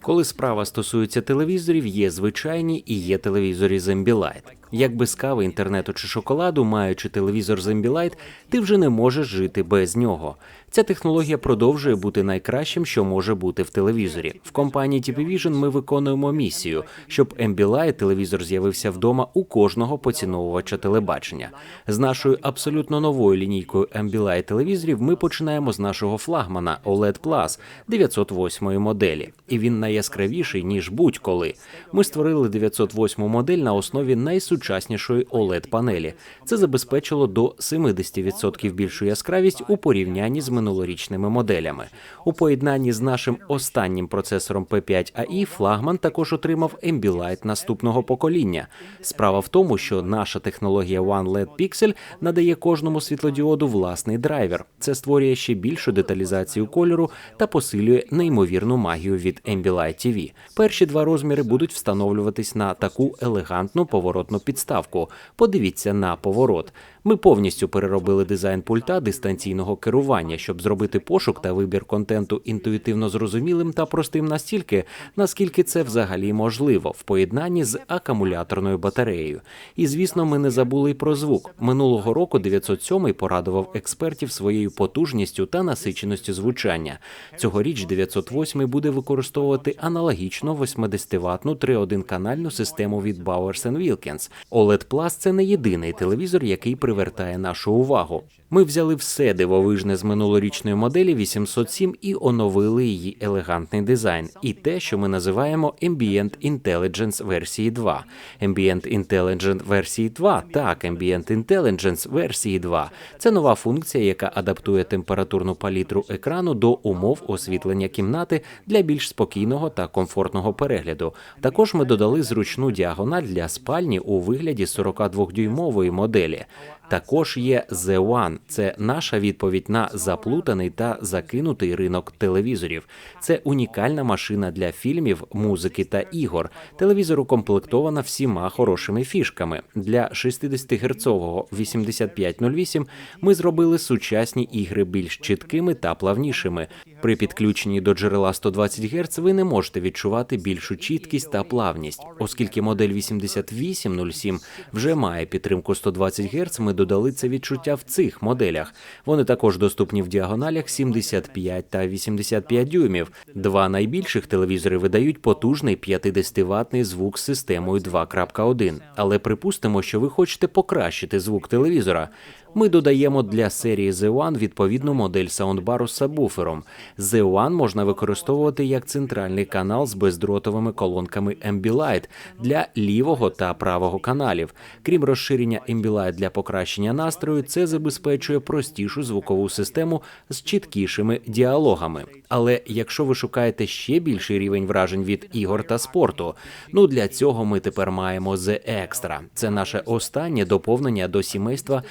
Коли справа стосується телевізорів, є звичайні і є телевізорі з Ambilight. Як без кави, інтернету чи шоколаду, маючи телевізор з Ambilight, ти вже не можеш жити без нього. Ця технологія продовжує бути найкращим, що може бути в телевізорі. В компанії TP Vision ми виконуємо місію, щоб Ambilight телевізор з'явився вдома у кожного поціновувача телебачення. З нашою абсолютно новою лінійкою Ambilight телевізорів ми починаємо з нашого флагмана OLED Plus 908 моделі, і він найяскравіший ніж будь-коли. Ми створили 908 модель на основі найсучаснішої oled панелі. Це забезпечило до 70% більшу яскравість у порівнянні з минулорічними моделями. У поєднанні з нашим останнім процесором P5 AI флагман також отримав Ambilight наступного покоління. Справа в тому, що наша технологія One LED Pixel надає кожному світлодіоду власний драйвер. Це створює ще більшу деталізацію кольору та посилює неймовірну магію від Ambilight TV. Перші два розміри будуть встановлюватись на таку елегантну поворотну підставку. Подивіться на поворот. Ми повністю переробили дизайн пульта дистанційного керування, щоб зробити пошук та вибір контенту інтуїтивно зрозумілим та простим настільки, наскільки це взагалі можливо в поєднанні з акумуляторною батареєю. І звісно, ми не забули й про звук. Минулого року 907 порадував експертів своєю потужністю та насиченістю звучання. Цьогоріч 908 буде використовувати аналогічно 80-ваттну 3.1 канальну систему від Bowers Wilkins. OLED Plus – це не єдиний телевізор, який привертає нашу увагу. Ми взяли все дивовижне з минулорічної моделі 807 і оновили її елегантний дизайн, і те, що ми називаємо Ambient Intelligence версії 2. Ambient Intelligence версії 2, так, Ambient Intelligence версії 2 – це нова функція, яка адаптує температурну палітру екрану до умов освітлення кімнати для більш спокійного та комфортного перегляду. Також ми додали зручну діагональ для спальні у вигляді 42-дюймової моделі. Також є The One – це наша відповідь на заплутаний та закинутий ринок телевізорів. Це унікальна машина для фільмів, музики та ігор. Телевізор укомплектована всіма хорошими фішками. Для 60 герцового 8508 ми зробили сучасні ігри більш чіткими та плавнішими. При підключенні до джерела 120 Гц ви не можете відчувати більшу чіткість та плавність, оскільки модель 8807 вже має підтримку 120 Гц, Ми додали це відчуття в цих моделях. Вони також доступні в діагоналях 75 та 85 дюймів. Два найбільших телевізори видають потужний 50-ваттний звук з системою 2.1. Але припустимо, що ви хочете покращити звук телевізора. Ми додаємо для серії The One відповідну модель саундбару з сабвуфером. The One можна використовувати як центральний канал з бездротовими колонками Ambilight для лівого та правого каналів. Крім розширення Ambilight для покращення настрою, це забезпечує простішу звукову систему з чіткішими діалогами. Але якщо ви шукаєте ще більший рівень вражень від ігор та спорту, ну для цього ми тепер маємо The Extra. Це наше останнє доповнення до сімейства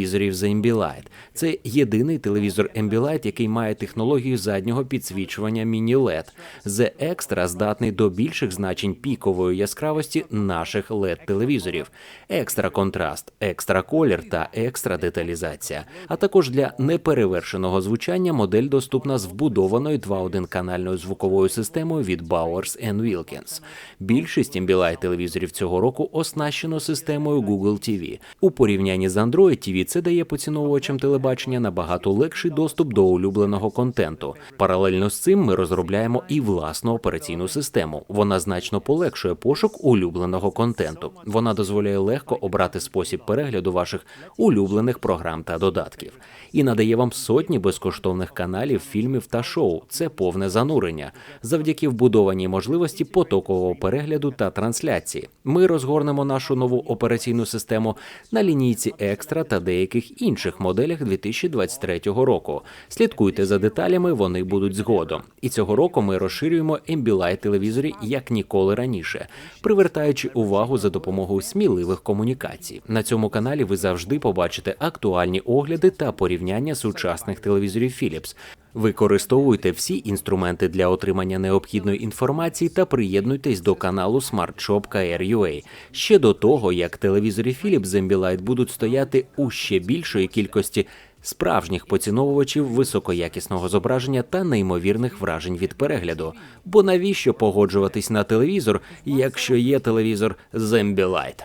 телевізорів з Ambilight. Це єдиний телевізор Ambilight, який має технологію заднього підсвічування міні-LED. The Extra здатний до більших значень пікової яскравості наших led телевізорів, екстра контраст, екстра колір та екстра деталізація. А також для неперевершеного звучання модель доступна з вбудованою 2.1 канальною звуковою системою від Bowers Wilkins. Більшість Ambilight телевізорів цього року оснащено системою Google TV. У порівнянні з Android TV це дає поціновувачам телебачення набагато легший доступ до улюбленого контенту. Паралельно з цим ми розробляємо і власну операційну систему. Вона значно полегшує пошук улюбленого контенту. Вона дозволяє легко обрати спосіб перегляду ваших улюблених програм та додатків і надає вам сотні безкоштовних каналів, фільмів та шоу. Це повне занурення завдяки вбудованій можливості потокового перегляду та трансляції. Ми розгорнемо нашу нову операційну систему на лінійці екстра та деяких інших моделях 2023 року. Слідкуйте за деталями, вони будуть згодом. І цього року ми розширюємо Ambilight телевізорі як ніколи раніше, привертаючи увагу за допомогою сміливих комунікацій. На цьому каналі ви завжди побачите актуальні огляди та порівняння сучасних телевізорів Philips. Використовуйте всі інструменти для отримання необхідної інформації та приєднуйтесь до каналу SmartShop.KR.UA. ще до того, як телевізори Philips з будуть стояти у ще більшої кількості справжніх поціновувачів високоякісного зображення та неймовірних вражень від перегляду. Бо навіщо погоджуватись на телевізор, якщо є телевізор Зембілайт?